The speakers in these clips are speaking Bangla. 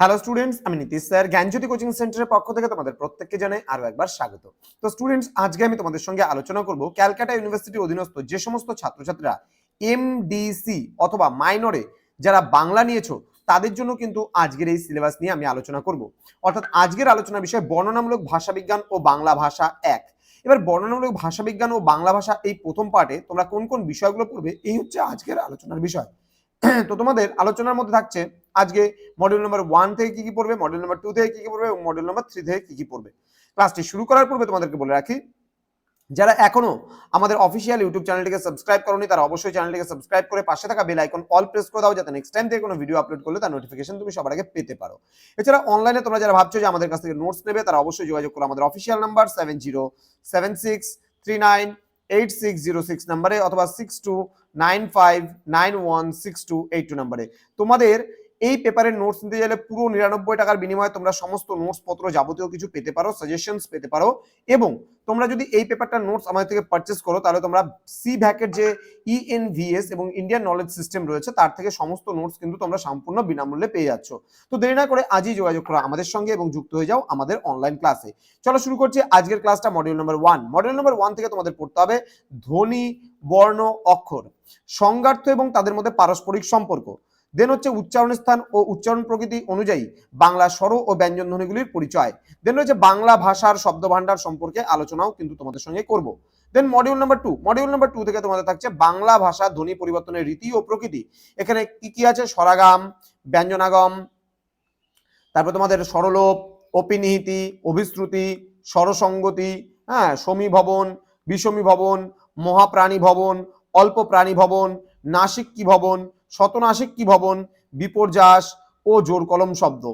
হ্যালো স্টুডেন্টস আমি নীতিশ স্যার। জ্ঞানজ্যোতি কোচিং সেন্টারের পক্ষ থেকে তোমাদের প্রত্যেককে জানাই আরও একবার স্বাগত। তো স্টুডেন্টস আজকে আমি তোমাদের সঙ্গে আলোচনা করব ক্যালকাটা ইউনিভার্সিটি অধীনস্থ যে সমস্ত ছাত্রছাত্রীরা এমডিসি অথবা মাইনরে যারা বাংলা নিয়েছো, তাদের জন্য কিন্তু আজকের এই সিলেবাস নিয়ে আমি আলোচনা করব। অর্থাৎ আজকের আলোচনা বিষয় বর্ণনামূলক ভাষাবিজ্ঞান ও বাংলা ভাষা এক। এবার বর্ণনামূলক ভাষাবিজ্ঞান ও বাংলা ভাষা এই প্রথম পার্টে তোমরা কোন কোন বিষয়গুলো পড়বে, এই হচ্ছে আজকের আলোচনার বিষয়। তো তোমাদের আলোচনার মধ্যে থাকছে আজকে মডিউল নাম্বার ওয়ান থেকে কি কি পড়বে মডিউল নাম্বার টু থেকে কি কি পড়বে, এবং মডিউল নাম্বার থ্রি থেকে কি কি পড়বে। ক্লাসটি শুরু করার পূর্বে তোমাদেরকে বলে রাখি, যারা এখনও আমাদের অফিসিয়াল ইউটিউব চ্যানেলটিকে সাবস্ক্রাইব করনি, তারা অবশ্যই চ্যানেলটিকে সাবস্ক্রাইব করে পাশে থাকা বেল আইকন অল প্রেস করে দাও, যাতে নেক্সট টাইম থেকে কোনো ভিডিও আপলোড করলে তার নোটিফিকেশন তুমি সবার আগে পেতে পারো। এছাড়া অনলাইনে তোমরা যারা ভাবছ যে আমাদের কাছ থেকে নোটস নেবে, তারা অবশ্যই যোগাযোগ করো আমাদের official number seven zero seven six three nine eight six zero six নাম্বারে অথবা six two nine five nine one six two eight two নাম্বারে তোমাদের এই পেপারের নোটস নিতে গেলে পুরো নিরানব্বই টাকার বিনিময়ে তোমরা সমস্ত নোটস পত্র যাবতীয় কিছু পেতে পারো সাজেশনস পেতে পারো এবং তোমরা যদি এই পেপারটার নোটস আমাদের থেকে পারচেস করো, তাহলে তোমরা সি ভ্যাকের যে E ইএনভিএস এবং ইন্ডিয়ান নলেজ সিস্টেম রয়েছে, তার থেকে সমস্ত নোটস কিন্তু তোমরা সম্পূর্ণ বিনামূল্যে পেয়ে যাচ্ছ। তো দেরি না করে আজই যোগাযোগ করো আমাদের সঙ্গে এবং যুক্ত হয়ে যাও আমাদের অনলাইন ক্লাসে চলো শুরু করছি আজকের ক্লাসটা module number one module number one থেকে তোমাদের পড়তে হবে ধ্বনি, বর্ণ, অক্ষর, সংজ্ঞার্থ এবং তাদের মধ্যে পারস্পরিক সম্পর্ক। দেন হচ্ছে উচ্চারণ স্থান ও উচ্চারণ প্রকৃতি অনুযায়ী বাংলা স্বর ও ব্যঞ্জন ধ্বনিগুলির পরিচয়। দেন রয়েছে বাংলা ভাষার শব্দ ভান্ডার সম্পর্কে আলোচনাও কিন্তু তোমাদের সঙ্গে করব। Then module number two module number two থেকে তোমাদের থাকছে বাংলা ভাষা ধ্বনি পরিবর্তনের রীতি ও প্রকৃতি। এখানে কি কি আছে? স্বরাগাম, ব্যঞ্জনাগম, তারপর তোমাদের স্বরলোপ অপিনিহিতি অভিশ্রুতি, স্বরসঙ্গতি হ্যাঁ সমী ভবন বিষমী ভবন মহাপ্রাণী ভবন অল্প প্রাণী ভবন নাসিক কি ভবন শতনাসিক কি ভবন বিপর্যাস ও জোর কলম শব্দ।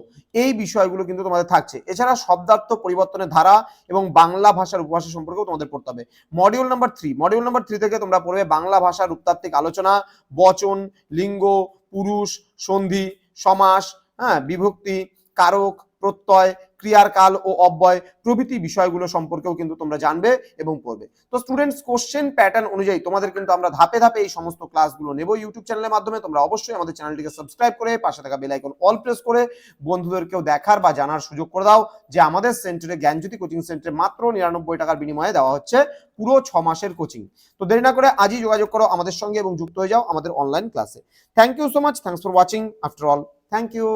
এই বিষয়গুলো কিন্তু তোমাদের থাকছে। এছাড়া শব্দার্থ পরিবর্তনের ধারা এবং বাংলা ভাষার উপভাষা সম্পর্কেও তোমাদের পড়তে হবে। Module number three module number three থেকে তোমরা পড়বে বাংলা ভাষার রূপতাত্ত্বিক আলোচনা, বচন, লিঙ্গ, পুরুষ, সন্ধি, সমাস হ্যাঁ বিভক্তি, কারক প্রত্যয় ক্রিয়ার কাল ও অব্যয় প্রভৃতি বিষয়গুলো সম্পর্কেও কিন্তু তোমরা জানবে এবং পড়বে। তো স্টুডেন্টস কোশ্চেন প্যাটার্ন অনুযায়ী তোমাদের কিন্তু আমরা ধাপে ধাপে এই সমস্ত ক্লাসগুলো নেব ইউটিউব চ্যানেলের মাধ্যমে। তোমরা অবশ্যই আমাদের চ্যানেলটিকে সাবস্ক্রাইব করে, পাশে থাকা বেল আইকন অল প্রেস করে বন্ধুদেরকেও দেখার বা জানার সুযোগ করে দাও যে আমাদের সেন্টারে জ্ঞানজ্যোতি কোচিং সেন্টারে মাত্র নিরানব্বই টাকার বিনিময়ে দেওয়া হচ্ছে পুরো ছ মাসের কোচিং তো দেরি না করে আজই যোগাযোগ করো আমাদের সঙ্গে এবং যুক্ত হয়ে যাও আমাদের অনলাইন ক্লাসে thank you so much thanks for watching after all thank you